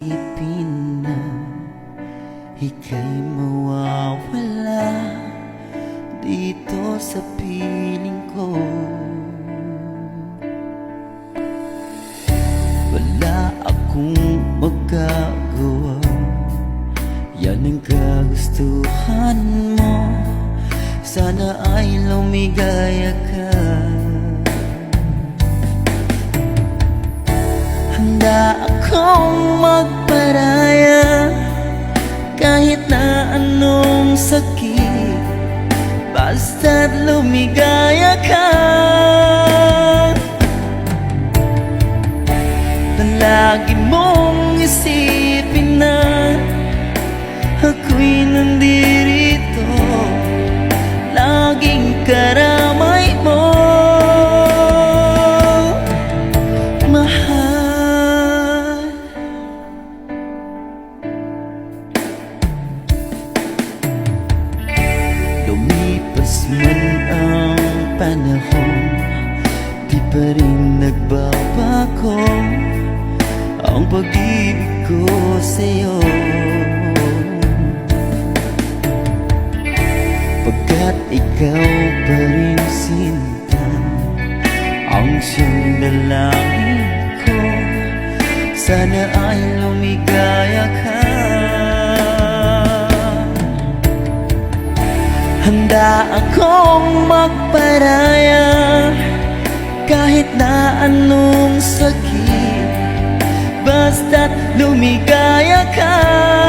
Ipin na ika'y mawawala dito sa piling ko. Wala akong magagawa. Yan ang kagustuhan mo. Sana ay lumigaya ka. Handa akong magparaya. Kahit na anong sakit Basta't lumigaya ka. Palagi mong isipin na Ako'y nandirito Laging karamay man ang panahon Di pa rin nagbabago. Ang pag-ibig ko sa'yo. Pagkat ikaw pa rin sinta Ang siyang dalangin ko Sana ay lumigaya Handa akong magparaya Kahit na anong sakit. Basta't lumigaya ka.